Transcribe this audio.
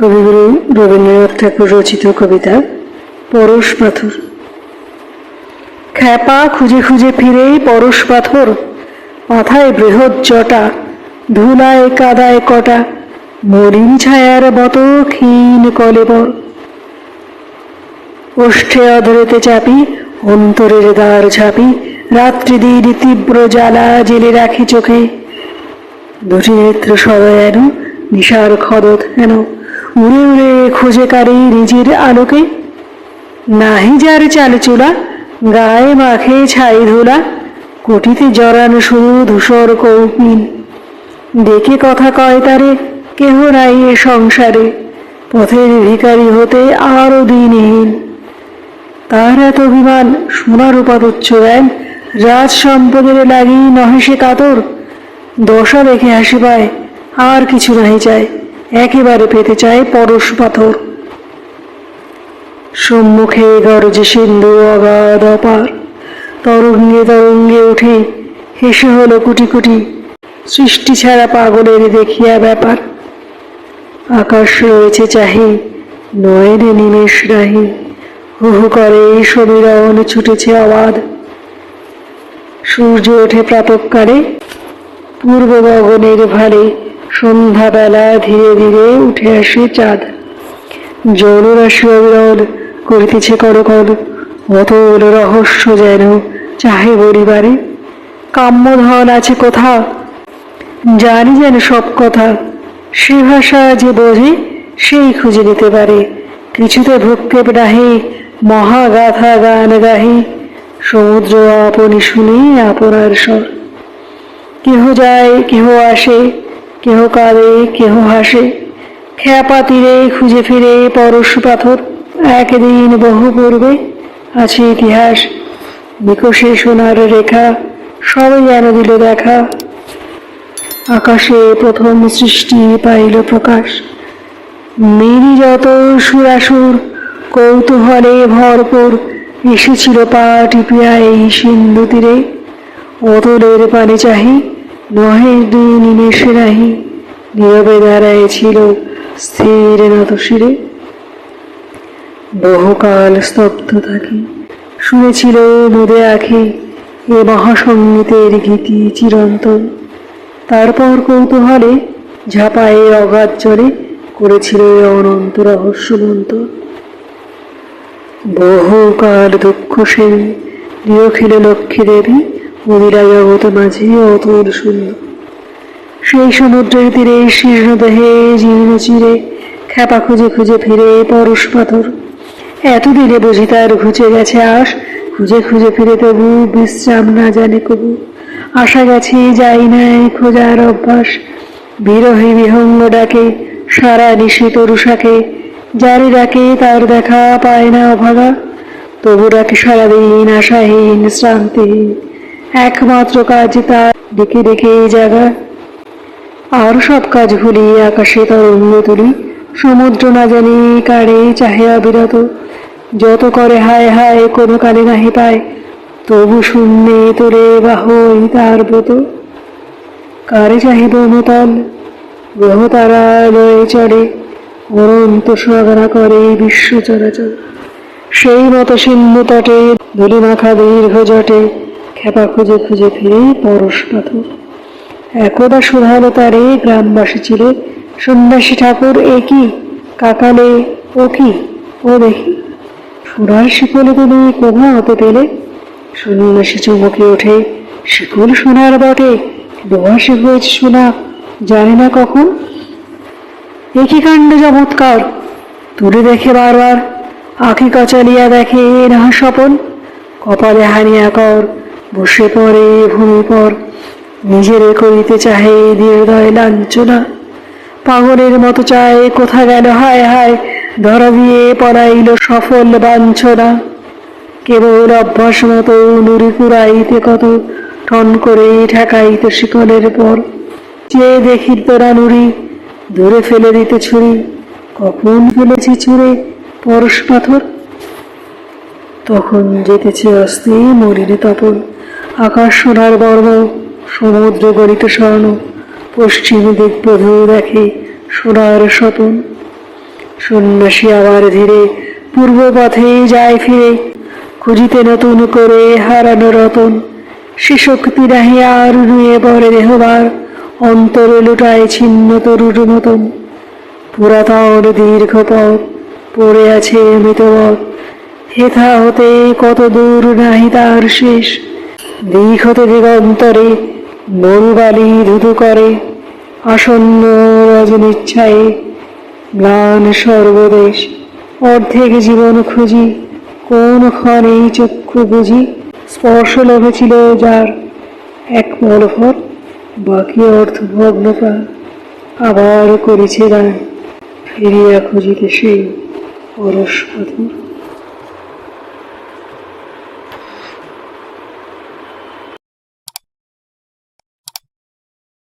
কবিগুরু রবীন্দ্রনাথ ঠাকুর রচিত কবিতা, পরশ পাথর। খ্যাপা খুঁজে খুঁজে ফিরে পরশ পাথর, মাথায় বৃহৎ জটা, ধুলায় কাদায় কটা, মরিন ছায়ার মতো ক্ষীণ কলেবর ওষ্ঠে অধরেতে চাপি, অন্তরের দ্বার ঝাপি রাত্রি দিন তীব্র জ্বালা জেলে রাখি চোখে। দুটি নেত্র সদয়ান নিশার খদত হেন উড়ে উড়ে খোঁজে কারে নিজের আলোকে। নাহি যার চাল চুলা, গায়ে মাখে ছাই ধুলা, কোটিতে জড়ানো শুধু ধূসর কৌপিন ডেকে কথা কয় তারে, কেহ নাই এ সংসারে, পথের ভিখারি হতে আরও দিনহীন তার এত অভিমান, সোনার উপাদচ্ছ দেন, রাজ সম্পদের লাগি নহে সে কাতর। দশা দেখে হাসি পায়, আর কিছু নাহি চায়। একেবারে পেতে চায় পরশ পাথর। সম্মুখে গরজে সিন্ধু অগাধ অপার। তরঙ্গে তরঙ্গে উঠে হেসে হলো কুটি কুটি। সৃষ্টি ছাড়া পাগলের দেখিয়া ব্যাপার। আকাশ রয়েছে চাহি, নয়নে নিমেষ রাহি হু হু করে সমীরণ ছুটেছে আওয়াজ সূর্য ওঠে প্রাতকালে, পূর্ব গগনের ভারে। সন্ধ্যাবেলা ধীরে ধীরে উঠে আসে চাঁদ। জলরাশি অবিরল করিতেছে করকল অতল রহস্য যেন চাহে পরিবারে। কাম্যধন আছে কোথা? জানি যেন সব কথা। সে ভাষা যে বোঝে, সেই খুঁজে নিতে পারে। কিছুতে ভক্ষেপ নাহি, মহাগাথা গান গাহি। সমুদ্র আপনি শুনি আপনার স্বর। কেহ যায়, কেহ আসে কেহ কাঁদে কেহ হাসে খ্যাপা তীরে খুঁজে ফিরে পরশ পাথর। একদিন বহু পূর্বে আছে ইতিহাস নিকষে সোনার রেখা, সবাই যেন দিল দেখা। আকাশে প্রথম সৃষ্টি পাইল প্রকাশ। মেরি যত সুরাসুর, কৌতূহলে ভরপুর, এসেছিল পা টিপিয়া এই সিন্ধু তীরে। অতলের পানে চাহি নহে দুই নিমেষে নাহি, নীরবে দাঁড়ায় ছিল স্থির নত শিরে বহুকাল স্তব্ধ থাকি, শুনেছিল নদে আখি এ মহাসঙ্গীতের গীতি চিরন্তন। তারপর কৌতূহলে ঝাঁপায়ে অগাধ জলে করেছিল অনন্ত রহস্যমন্ত। বহুকাল দুঃখ সেবী নিরখিল লক্ষ্মী দেবী মদিরা জগৎ মাঝে অতুল সুন্দর সেই সমুদ্রের তীরে শীর্ণ দেহে জীর্ণ চিরে খ্যাপা খুঁজে খুঁজে ফিরে পরশ পাথর। এতদিনে বুঝি তার ঘুচে গেছে আস খুঁজে খুঁজে ফিরে তবু বিশ্রাম না জানে কবু। আশা গেছে যাই নাই খোঁজার অভ্যাস। বিরহী বিহঙ্গ ডাকে, সারা নিশি তরুষাকে যারে ডাকে তার দেখা পায় না অভাগা। তবু ডাকে সারাদিন আশাহীন, শ্রান্তিহীন। একমাত্র কাজ তার। দেখে ডেকে জাগা আর সব কাজ ভুলি আকাশে তরঙ্গ তুলি সমুদ্র না জানি কারে চাহে অবিরত। যত করে হায় হায় কোনো কালে নাহি পায়, তবু শূন্যে তোরে বাহই তার ব্রত। কারে চাহিব নূতন গ্রহ তারা লয়ে চড়ে, অনন্ত সাগরা করে বিশ্ব চরাচর। সেই মতো সিন্ধু তটে ধুলি মাখা দীর্ঘ জটে খেপা খুঁজে খুঁজে ফিরে পরশ পাথর একদা শুধালো তারে গ্রামবাসী ছিলে, সন্ন্যাসী ঠাকুর এ কি, কাকালে ও কি, ও দেখি। সোনার শিকলে তুমি কোথা হতে পেলে, সন্ন্যাসী চমকে ওঠে শিকল সোনার বটে দোয়াশে হয়েছে সোনা, জানি না কখন? একই কাণ্ড চমৎকার, তুলে দেখে বারবার, আঁখি কচালিয়া দেখে এ না স্বপন, কপালে হানিয়া কর বসে পড়ে ভূমি পর। নিজের করিতে চাহে দীর্ঘয় লাঞ্ছনা। পাগলের মতো চায়, কোথা গেল? হায় হায় ধরা দিয়ে পড়াইল সফল বাঞ্ছনা। কেবল অভ্যাস মতো নুরি কুড়াইতে কত ঠন করে ঠেকাইতে শিকলের পর। যে দেখি তোরা নুরি দূরে ফেলে দিতে ছুরি, কখন ফেলেছি ছুঁড়ে পরশ পাথর? তখন যেতেছে অস্থি মরিনে তপন। আকাশ সোনার বর্ণ, সমুদ্র গণিত স্বর্ণ পশ্চিম দিক বধূ দেখে সোনার স্বপন। সন্ন্যাসী আবার ধীরে পূর্ব পথে যায় ফিরে, খুঁজিতে নতুন করে হারানো রতন। সে শক্তি নাহি আর নুয়ে পড়ে দেহবার অন্তরে লুটায় ছিন্ন তরুর মতন। পুরাতন দীর্ঘ পথ পড়ে আছে মৃতবত হেথা হতে কত দূর নাহি তার শেষ। দিক হতে দিগন্তরে মরুবালি ধুধু করে। আসন্ন রজনীচ্ছায় ম্লান সর্বদেশ। অর্ধেক জীবন খুঁজি কোন ক্ষণে চক্ষু বুঝি। স্পর্শ লোভে ছিল যার এক মলভর বাকি অর্থ ভগ্নতা আবার করেছে দান ফিরিয়া খুঁজিতে সেই পরশ